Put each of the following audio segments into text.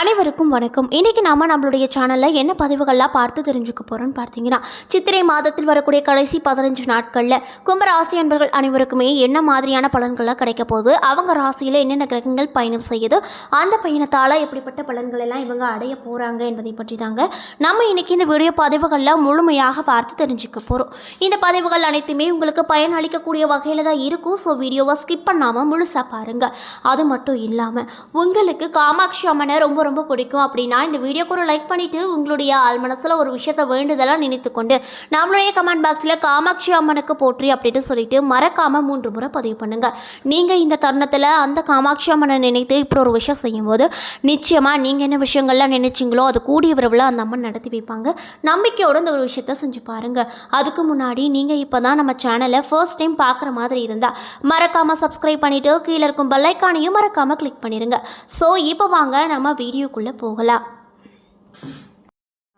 அனைவருக்கும் வணக்கம். இன்றைக்கி நாம் நம்மளுடைய சேனலில் என்ன பதிவுகள்லாம் பார்த்து தெரிஞ்சுக்க போகிறோம்னு பார்த்தீங்கன்னா சித்திரை மாதத்தில் வரக்கூடிய கடைசி பதினஞ்சு நாட்களில் கும்பராசி அன்பர்கள் அனைவருக்குமே என்ன மாதிரியான பலன்கள்லாம் கிடைக்க போகுது? அவங்க ராசியில் என்னென்ன கிரகங்கள் பயணம் செய்யுது? அந்த பயணத்தால் எப்படிப்பட்ட பலன்கள் எல்லாம் இவங்க அடைய போகிறாங்க என்பதை பற்றி தாங்க நம்ம இன்னைக்கு இந்த வீடியோ பதிவுகளில் முழுமையாக பார்த்து தெரிஞ்சுக்க போகிறோம் இந்த பதிவுகள் அனைத்துமே உங்களுக்கு பயன் அளிக்கக்கூடிய வகையில் தான் இருக்கும். ஸோ வீடியோவை ஸ்கிப் பண்ணாமல் முழுசாக பாருங்கள் அது மட்டும் இல்லாமல் உங்களுக்கு காமாட்சி அம்மனை ரொம்ப ரொம்ப பிடிக்கும் அப்படின்னா இந்த வீடியோக்கு ஒரு லைக் பண்ணிவிட்டு உங்களுடைய ஆள் மனசில் ஒரு விஷயத்தை வேண்டுதலாக நினைத்து கொண்டு நம்மளுடைய கமெண்ட் பாக்ஸில் காமாட்சி அம்மனுக்கு போற்றி அப்படின்னு சொல்லிட்டு மறக்காமல் மூன்று முறை பதிவு பண்ணுங்கள் நீங்கள் இந்த தருணத்தில் அந்த காமாட்சி அம்மனை நினைத்து இப்படி ஒரு விஷயம் செய்யும்போது நிச்சயமாக நீங்கள் என்ன விஷயங்கள்லாம் நினைச்சிங்களோ அது கூடிய விரைவில் அந்த அம்மன் நடத்தி வைப்பாங்க. நம்பிக்கையோடு இந்த ஒரு விஷயத்த செஞ்சு பாருங்கள் அதுக்கு முன்னாடி நீங்கள் இப்போ தான் நம்ம சேனலை ஃபர்ஸ்ட் டைம் பார்க்குற மாதிரி இருந்தால் மறக்காமல் சப்ஸ்கிரைப் பண்ணிவிட்டு கீழே இருக்கும் பெல்லைக்கானையும் மறக்காமல் கிளிக் பண்ணிடுங்க ஸோ இப்போ வாங்க நம்ம வீடியோக்குள்ளே போகலாம்.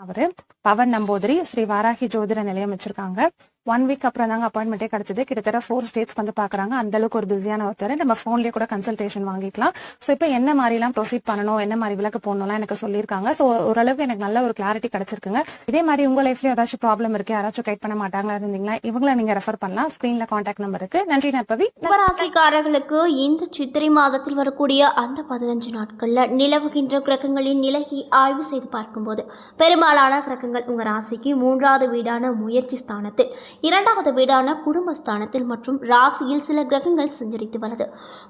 அவரு பவன் நம்பூதிரி ஸ்ரீ வாராகி ஜோதிட நிலையம் வச்சிருக்காங்க. ஒன் வீக் அப்புறம் தாங்க அப்பாயின்மெண்ட்டே கிடைச்சது. கிட்டத்தட்ட ஃபோர் ஸ்டேட்ஸ் வந்து பாக்குறாங்க. அந்த அளவுக்கு ஒரு பிஸியான ஒருத்தர். நம்ம போன்லயே கூட கன்சல்டேஷன் வாங்கிக்கலாம். ஸோ இப்போ என்ன மாதிரி எல்லாம் ப்ரொசீட் பண்ணணும்? என்ன மாதிரி விளக்கு போடணும்லாம் எனக்கு சொல்லியிருக்காங்க. ஸோ ஓரளவுக்கு எனக்கு நல்ல ஒரு கிளாரிட்டி கிடைச்சிருக்குங்க. இதே மாதிரி உங்க லைஃப்ல ஏதாச்சும் ப்ராப்ளம் இருக்கு யாராச்சும் கைட் பண்ண மாட்டாங்களா இருந்தீங்களா? இவங்களை நீங்க ரெஃபர் பண்ணலாம். ஸ்கிரீன்ல காண்டாக்ட் நம்பர் இருக்கு. நன்றி நற்பவி கும்பராசிக்காரர்களுக்கு இந்த சித்திரை மாதத்தில் வரக்கூடிய அந்த பதினஞ்சு நாட்களில் நிலவுகின்ற கிரகங்களின் நிலையை ஆய்வு செய்து பார்க்கும்போது பெரும்பாலான கிரகங்கள் உங்கள் ராசிக்கு மூன்றாவது வீடான முயற்சி ஸ்தானத்தில் இரண்டாவது வீடான குடும்பஸ்தானத்தில் மற்றும் ராசியில் சில கிரகங்கள் சஞ்சரித்து வருது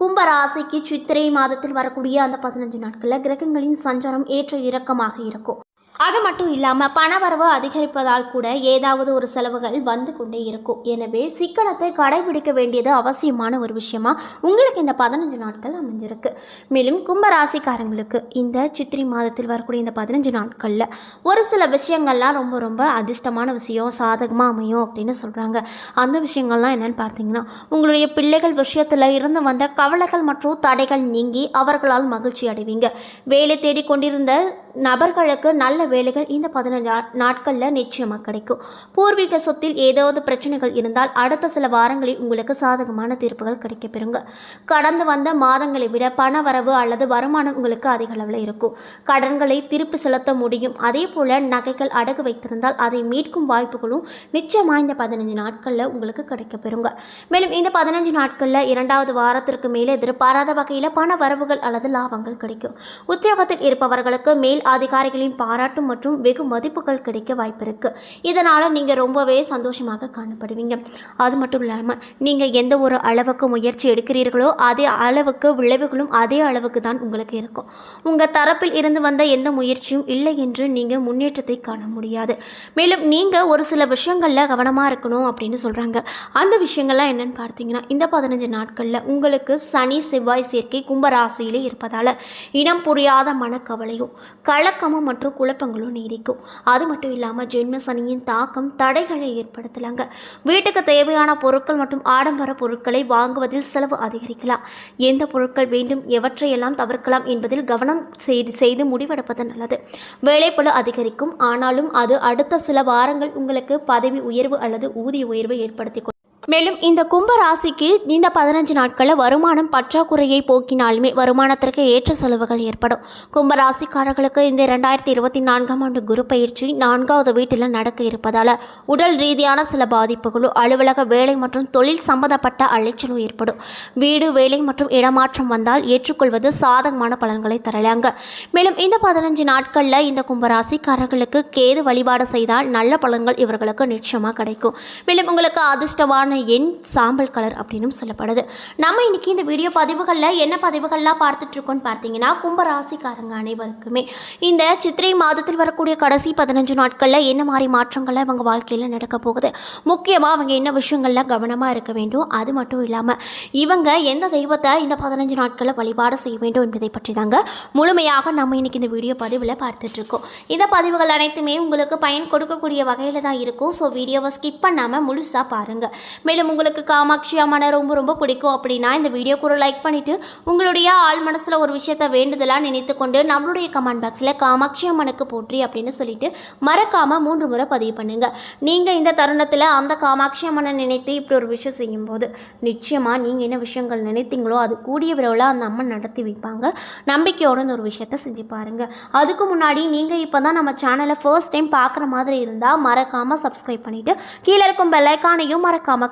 கும்ப ராசிக்கு சித்திரை மாதத்தில் வரக்கூடிய அந்த பதினஞ்சு நாட்களில் கிரகங்களின் சஞ்சாரம் ஏற்ற இறக்கமாக இருக்கும். அது மட்டும் இல்லாமல் பணவரவு அதிகரிப்பதால் கூட ஏதாவது ஒரு செலவுகள் வந்து கொண்டே இருக்கும். எனவே சிக்கனத்தை கடைபிடிக்க வேண்டியது அவசியமான ஒரு விஷயமா உங்களுக்கு இந்த பதினஞ்சு நாட்கள் அமைஞ்சிருக்கு. மேலும் கும்பராசிக்காரங்களுக்கு இந்த சித்திரை மாதத்தில் வரக்கூடிய இந்த பதினஞ்சு நாட்களில் ஒரு சில விஷயங்கள்லாம் ரொம்ப ரொம்ப அதிர்ஷ்டமான விஷயம் சாதகமாக அமையும் அப்படின்னு சொல்கிறாங்க அந்த விஷயங்கள்லாம் என்னென்னு பார்த்தீங்கன்னா உங்களுடைய பிள்ளைகள் விஷயத்தில் இருந்து வந்த கவலைகள் மற்றும் தடைகள் நீங்கி அவர்களால் மகிழ்ச்சி அடைவீங்க. வேலை தேடி கொண்டிருந்த நபர்களுக்கு நல்ல வேலைகள் இந்த பதினஞ்சு நாட்களில் நிச்சயமாக கிடைக்கும். பூர்வீக சொத்தில் ஏதாவது பிரச்சனைகள் இருந்தால் அடுத்த சில வாரங்களில் உங்களுக்கு சாதகமான தீர்ப்புகள் கிடைக்கப்பெறுங்க. கடந்து வந்த மாதங்களை விட பண வரவு அல்லது வருமானம் உங்களுக்கு அதிக அளவில் இருக்கும். கடன்களை திருப்பி செலுத்த முடியும். அதே போல் நகைகள் அடகு வைத்திருந்தால் அதை மீட்கும் வாய்ப்புகளும் நிச்சயமாக இந்த பதினஞ்சு நாட்களில் உங்களுக்கு கிடைக்கப்பெறுங்க. மேலும் இந்த பதினஞ்சு நாட்களில் இரண்டாவது வாரத்திற்கு மேலே எதிர்பாராத வகையில் பண வரவுகள் அல்லது லாபங்கள் கிடைக்கும். உத்தியோகத்தில் இருப்பவர்களுக்கு மேல் அதிகாரிகளின் பாராட்டு மற்றும் வெகு மதிப்புகள் கிடைக்க வாய்ப்பு இதனால் நீங்கள் ரொம்பவே சந்தோஷமாக காணப்படுவீங்க. அது மட்டும் இல்லாமல் நீங்கள் எந்த ஒரு அளவுக்கு முயற்சி எடுக்கிறீர்களோ அதே அளவுக்கு விளைவுகளும் அதே அளவுக்கு தான் உங்களுக்கு இருக்கும். உங்கள் தரப்பில் இருந்து வந்த எந்த முயற்சியும் இல்லை என்று நீங்கள் முன்னேற்றத்தை காண முடியாது. மேலும் நீங்கள் ஒரு சில விஷயங்களில் கவனமாக இருக்கணும் அப்படின்னு சொல்கிறாங்க அந்த விஷயங்கள்லாம் என்னென்னு பார்த்தீங்கன்னா இந்த பதினஞ்சு நாட்களில் உங்களுக்கு சனி செவ்வாய் சேர்க்கை கும்பராசியிலே இருப்பதால் இனம் புரியாத மனக்கவலையும் கலக்கமும் மற்றும் குழப்பங்களும் நீடிக்கும். அது மட்டும் இல்லாமல் ஜென்ம சனியின் தாக்கம் தடைகளை ஏற்படுத்தலாங்க. வீட்டுக்கு தேவையான பொருட்கள் மற்றும் ஆடம்பர பொருட்களை வாங்குவதில் செலவு அதிகரிக்கலாம். எந்த பொருட்கள் வேண்டும் எவற்றையெல்லாம் தவிர்க்கலாம் என்பதில் கவனம் செய்து செய்து முடிவெடுப்பது நல்லது. வேலைப்பளு அதிகரிக்கும். ஆனாலும் அது அடுத்த சில வாரங்கள் உங்களுக்கு பதவி உயர்வு அல்லது ஊதிய உயர்வை ஏற்படுத்தி மேலும் இந்த கும்ப ராசிக்கு இந்த பதினஞ்சு நாட்களில் வருமானம் பற்றாக்குறையை போக்கினாலுமே வருமானத்திற்கு ஏற்ற செலவுகள் ஏற்படும். கும்ப ராசிக்காரர்களுக்கு இந்த ரெண்டாயிரத்தி இருபத்தி நான்காம் ஆண்டு குரு பயிற்சி நான்காவது வீட்டில் நடக்க இருப்பதால் உடல் ரீதியான சில பாதிப்புகளும் அலுவலக வேலை மற்றும் தொழில் சம்பந்தப்பட்ட அலைச்சலும் ஏற்படும். வீடு வேலை மற்றும் இடமாற்றம் வந்தால் ஏற்றுக்கொள்வது சாதகமான பலன்களை தரலாங்க. மேலும் இந்த பதினஞ்சு நாட்களில் இந்த கும்ப ராசிக்காரர்களுக்கு கேது வழிபாடு செய்தால் நல்ல பலன்கள் இவர்களுக்கு நிச்சயமாக கிடைக்கும். மேலும் உங்களுக்கு அதிர்ஷ்டமான எண் சாம்பல் கலர் அப்படின்னும் சொல்லப்படுது. நம்ம இன்னைக்கு இந்த வீடியோ பதிவுகளில் என்ன பதிவுகள்லாம் பார்த்துட்ருக்கோன்னு பார்த்தீங்கன்னா கும்பராசிக்காரங்க அனைவருக்குமே. இந்த சித்திரை மாதத்தில் வரக்கூடிய கடைசி பதினஞ்சு நாட்களில் என்ன மாதிரி மாற்றங்கள்லாம் இவங்க வாழ்க்கையில் நடக்க போகுது? முக்கியமாக அவங்க என்ன விஷயங்கள்லாம் கவனமாக இருக்க வேண்டும்? அது மட்டும் இல்லாமல் இவங்க எந்த தெய்வத்தை இந்த பதினஞ்சு நாட்களில் வழிபாடு செய்ய வேண்டும் என்பதை பற்றி தாங்க முழுமையாக நம்ம இன்னைக்கு இந்த வீடியோ பதிவில் பார்த்துட்ருக்கோம். இந்த பதிவுகள் அனைத்துமே உங்களுக்கு பயன் கொடுக்கக்கூடிய வகையில் தான் இருக்கும். ஸோ வீடியோவை ஸ்கிப் பண்ணாமல் முழுசாக பாருங்கள் மேலும் உங்களுக்கு காமாட்சி அம்மனை ரொம்ப ரொம்ப பிடிக்கும் அப்படின்னா இந்த வீடியோக்கு ஒரு லைக் பண்ணிவிட்டு உங்களுடைய ஆள் மனசில் ஒரு விஷயத்த வேண்டுதலாக நினைத்து கொண்டு நம்மளுடைய கமெண்ட் பாக்ஸில் காமாட்சி அம்மனுக்கு போற்றி அப்படின்னு சொல்லிட்டு மறக்காமல் மூன்று முறை பதிவு பண்ணுங்கள் நீங்கள் இந்த தருணத்தில் அந்த காமாட்சி அம்மனை நினைத்து இப்படி ஒரு விஷயம் செய்யும்போது நிச்சயமாக நீங்கள் என்ன விஷயங்கள் நினைத்தீங்களோ அது கூடிய விரைவில் அந்த அம்மன் நடத்தி வைப்பாங்க. நம்பிக்கையோடு இந்த ஒரு விஷயத்த செஞ்சு பாருங்கள் அதுக்கு முன்னாடி நீங்கள் இப்போ தான் நம்ம சேனலை ஃபர்ஸ்ட் டைம் பார்க்குற மாதிரி இருந்தால் மறக்காமல் சப்ஸ்கிரைப் பண்ணிவிட்டு கீழே இருக்கும் பெல்லைக்கானையும் மறக்காமல்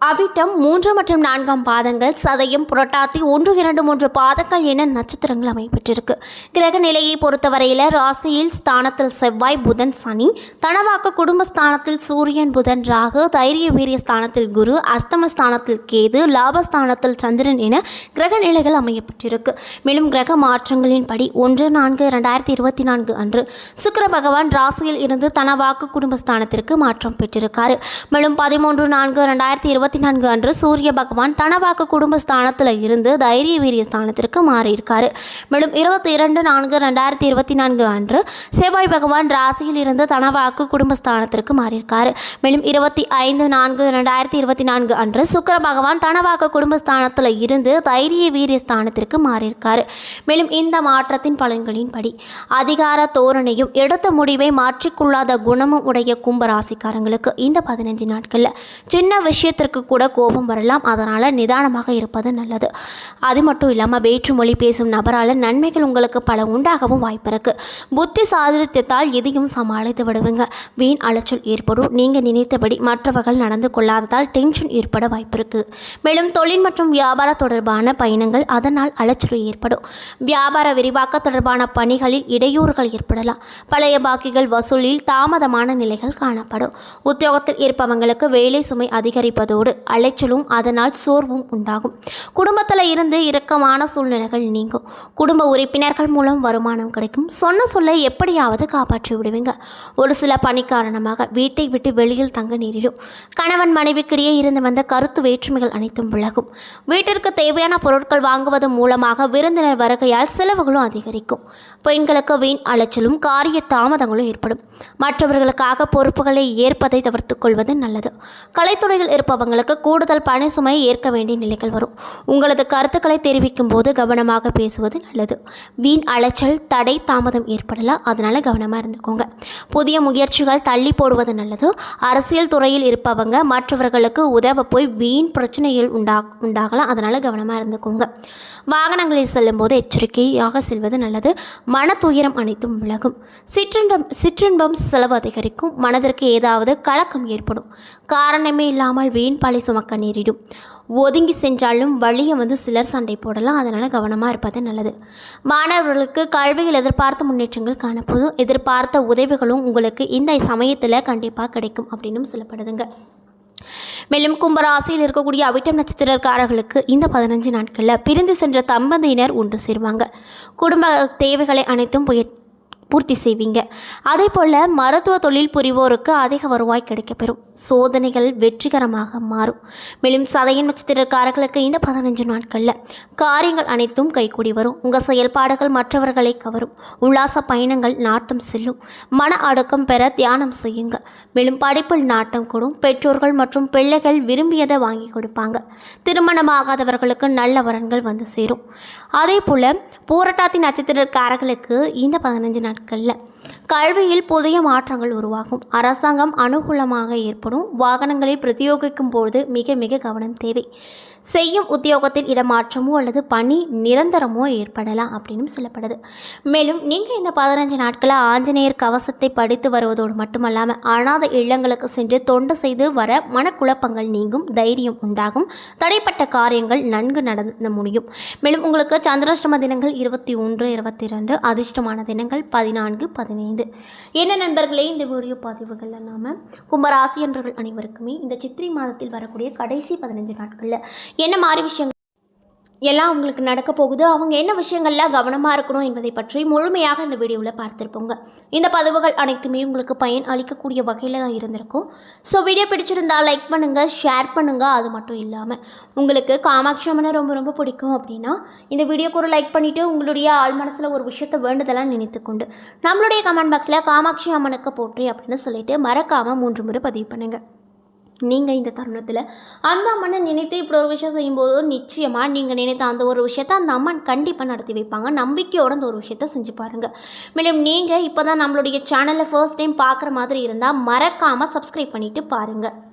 அவிட்டம் மூன்று மற்றும் நான்காம் பாதங்கள் சதயம் புரட்டாத்தி ஒன்று இரண்டு மூன்று பாதங்கள் என நட்சத்திரங்கள் அமைப்பெற்றிருக்கு கிரக நிலையை பொறுத்தவரையில் ராசியில் ஸ்தானத்தில் செவ்வாய் புதன் சனி தனவாக்கு குடும்ப ஸ்தானத்தில் சூரியன் புதன் ராகு தைரிய வீரிய ஸ்தானத்தில் குரு அஸ்தம ஸ்தானத்தில் கேது லாபஸ்தானத்தில் சந்திரன் என கிரக நிலைகள் அமையப்பட்டிருக்கு மேலும் கிரக மாற்றங்களின்படி ஒன்று நான்கு ரெண்டாயிரத்தி இருபத்தி நான்கு அன்று சுக்கர பகவான் ராசியில் இருந்து தனவாக்கு குடும்பஸ்தானத்திற்கு மாற்றம் பெற்றிருக்காரு. மேலும் பதிமூன்று நான்கு ரெண்டாயிரத்தி இருபத்தி நான்கு அன்று சூரிய பகவான் தனவாக்கு குடும்பஸ்தானத்தில் இருந்து தைரிய வீரிய ஸ்தானத்திற்கு மாறியிருக்காரு. மேலும் இருபத்தி இரண்டு நான்கு ரெண்டாயிரத்தி இருபத்தி நான்கு அன்று செவ்வாய் பகவான் ராசியில் இருந்து தனவாக்கு குடும்பஸ்தானத்திற்கு மாறியிருக்காரு. மேலும் இருபத்தி ஐந்து நான்கு ரெண்டாயிரத்தி இருபத்தி நான்கு அன்று சுக்கர பகவான் தனவாக்கு குடும்பஸ்தானத்தில் இருந்து தைரிய வீரிய ஸ்தானத்திற்கு மாறியிருக்காரு. மேலும் இந்த மாற்றத்தின் பலன்களின்படி அதிகார தோரணையும் எடுத்த முடிவை மாற்றிக்கொள்ளாத குணமும் உடைய கும்பராசிக்காரங்களுக்கு இந்த பதினஞ்சு நாட்களில் சின்ன விஷயத்திற்கு கூட கோபம் வரலாம். அதனால் நிதானமாக இருப்பது நல்லது. அது மட்டும் இல்லாமல் வேற்று மொழி பேசும் நபரால் நன்மைகள் உங்களுக்கு பல உண்டாகவும் வாய்ப்பு இருக்குது புத்தி சாதுரியத்தால் எதையும் சமாளித்து விடுவீங்க. வீண் அலைச்சல் ஏற்படும். நீங்கள் நினைத்தபடி மற்றவர்கள் நடந்து கொள்ளாததால் டென்ஷன் ஏற்பட வாய்ப்பு இருக்குது மேலும் தொழில் மற்றும் வியாபார தொடர்பான பயணங்கள் அதனால் அலைச்சல் ஏற்படும். வியாபார விரிவாக்க தொடர்பான பணிகளில் இடையூறுகள் ஏற்படலாம். பழைய பாக்கிகள் வசூலில் தாமதமான நிலைகள் காணப்படும். உத்தியோகத்தில் இருப்பவங்களுக்கு வேலை சுமை அதிகரிப்பதோடு அலைச்சலும் அதனால் சோர்வும் உண்டாகும். குடும்பத்தில் இருந்து இறுக்கமான சூழ்நிலைகள் நீங்கும். குடும்ப உறுப்பினர்கள் மூலம் வருமானம் கிடைக்கும். சொன்ன சொல்ல எப்படியாவது காப்பாற்றி விடுவீங்க. ஒரு சில பணி காரணமாக வீட்டை விட்டு வெளியில் தங்க நேரிடும். கணவன் மனைவிக்கிடையே இருந்து வந்த கருத்து வேற்றுமைகள் அனைத்தும் விலகும். வீட்டிற்கு தேவையான பொருட்கள் வாங்குவது மூலமாக விருந்தினர் வருகையால் செலவுகளும் அதிகரிக்கும். பெண்களுக்கு வீண் அலைச்சலும் காரிய தாமதங்களும் ஏற்படும். மற்றவர்களுக்காக பொறுப்புகளை ஏற்பதை தவிர்த்துக் கொள்வது நல்லது. கலைத்துறையில் இருப்பவங்களுக்கு கூடுதல் பணி சுமை ஏற்க வேண்டிய நிலைகள் வரும். உங்களது கருத்துக்களை தெரிவிக்கும் போது கவனமாக பேசுவது நல்லது. வீண் அலைச்சல் தடை தாமதம் ஏற்படலாம். அதனால் கவனமாக இருந்துக்கோங்க. புதிய முயற்சிகள் தள்ளி போடுவது நல்லது. அரசியல் துறையில் இருப்பவங்க மற்றவர்களுக்கு உதவ போய் வீண் பிரச்சனைகள் உண்டா உண்டாகலாம். அதனால் கவனமாக இருந்துக்கோங்க. வாகனங்களில் செல்லும்போது எச்சரிக்கையாக செல்வது நல்லது. மன துயரம் அனைத்தும் விலகும். சிற்றின்பம் சிற்றின்பம் செலவு அதிகரிக்கும். மனதிற்கு ஏதாவது கலக்கம் ஏற்படும். காரணமே இல்லாமல் வீண் பழி சுமக்க நேரிடும். ஒதுங்கி சென்றாலும் வழியை வந்து சிலர் சண்டை போடலாம். அதனால் கவனமாக இருப்பது நல்லது. மாணவர்களுக்கு கல்வியில் எதிர்பார்த்த முன்னேற்றங்கள் காணப்போதும் எதிர்பார்த்த உதவிகளும் உங்களுக்கு இந்த சமயத்தில் கண்டிப்பாக கிடைக்கும் அப்படின்னும் சொல்லப்படுதுங்க. மேலும் கும்பராசியில் இருக்கக்கூடிய அவிட்டம் நட்சத்திரக்காரர்களுக்கு இந்த பதினஞ்சு நாட்களில் பிரிந்து சென்ற தம்பதியினர் ஒன்று சேருவாங்க. குடும்ப தேவைகளை அனைத்தும் பூர்த்தி செய்வீங்க. அதே போல் மருத்துவ தொழில் புரிவோருக்கு அதிக வருவாய் கிடைக்கப்பெறும். சோதனைகள் வெற்றிகரமாக மாறும். மேலும் சதையின் நட்சத்திரக்காரர்களுக்கு இந்த பதினஞ்சு நாட்களில் காரியங்கள் அனைத்தும் கைகூடி வரும். உங்கள் செயல்பாடுகள் மற்றவர்களை கவரும். உல்லாச பயணங்கள் நாட்டம் செல்லும். மன அடக்கம் பெற தியானம் செய்யுங்க. மேலும் படிப்பில் நாட்டம் கூடும். பெற்றோர்கள் மற்றும் பிள்ளைகள் விரும்பியதை வாங்கி கொடுப்பாங்க. திருமணமாகாதவர்களுக்கு நல்ல வரன்கள் வந்து சேரும். அதே போல் பூரட்டாத்தி நட்சத்திரக்காரர்களுக்கு இந்த பதினஞ்சு நாட்கள் நாட்களில். கல்வியில் புதிய மாற்றங்கள் உருவாகும். அரசாங்கம் அனுகூலமாக ஏற்படும். வாகனங்களை பிரதியோகிக்கும் போது மிக மிக கவனம் தேவை. செய்யும் உத்தியோகத்தில் இடமாற்றமோ அல்லது பணி நிரந்தரமோ ஏற்படலாம் அப்படின்னு சொல்லப்படுது. மேலும் நீங்கள் இந்த பதினஞ்சு நாட்களாக ஆஞ்சநேயர் கவசத்தை படித்து வருவதோடு மட்டுமல்லாமல் அனாதை இல்லங்களுக்கு சென்று தொண்டு செய்து வர மனக்குழப்பங்கள் நீங்கும் தைரியம் உண்டாகும். தடைப்பட்ட காரியங்கள் நன்கு நடந்த முடியும். மேலும் உங்களுக்கு சந்திராஷ்டம தினங்கள் இருபத்தி ஒன்று இருபத்தி ரெண்டு அதிர்ஷ்டமான தினங்கள் பதினான்கு பதினேழு பதினைந்து என்ன நண்பர்களே இந்த வீடியோ பதிவுகளில் நாம் கும்பராசியன்றர்கள் அனைவருக்குமே இந்த சித்திரை மாதத்தில் வரக்கூடிய கடைசி பதினஞ்சு நாட்களில் என்ன மாதிரி விஷயங்கள் எல்லாம் உங்களுக்கு நடக்க போகுது. அவங்க என்ன விஷயங்கள்லாம் கவனமாக இருக்கணும் என்பதை பற்றி முழுமையாக இந்த வீடியோவில் பார்த்துருப்போங்க. இந்த பதிவுகள் அனைத்துமே உங்களுக்கு பயன் அளிக்கக்கூடிய வகையில் தான் இருந்திருக்கும். ஸோ வீடியோ பிடிச்சிருந்தால் லைக் பண்ணுங்கள் ஷேர் பண்ணுங்கள் அது மட்டும் இல்லாமல் உங்களுக்கு காமாட்சி அம்மனை ரொம்ப ரொம்ப பிடிக்கும் அப்படின்னா இந்த வீடியோக்கு ஒரு லைக் பண்ணிவிட்டு உங்களுடைய ஆள் மனசில் ஒரு விஷயத்தை வேண்டுதெல்லாம் நினைத்துக்கொண்டு நம்மளுடைய கமெண்ட் பாக்ஸில் காமாட்சி அம்மனுக்கு போற்றி அப்படின்னு சொல்லிட்டு மறக்காமல் மூன்று முறை பதிவு பண்ணுங்கள் நீங்கள் இந்த தருணத்தில் அந்த அம்மனை நினைத்து இப்படி ஒரு விஷயம் செய்யும்போது நிச்சயமாக நீங்கள் நினைத்த அந்த ஒரு விஷயத்தை அந்த அம்மன் கண்டிப்பாக நடத்தி வைப்பாங்க. நம்பிக்கையோட அந்த ஒரு விஷயத்த செஞ்சு பாருங்கள் மேலும் நீங்கள் இப்போ தான் நம்மளுடைய சேனலை ஃபர்ஸ்ட் டைம் பார்க்குற மாதிரி இருந்தால் மறக்காமல் சப்ஸ்கிரைப் பண்ணிவிட்டு பாருங்கள்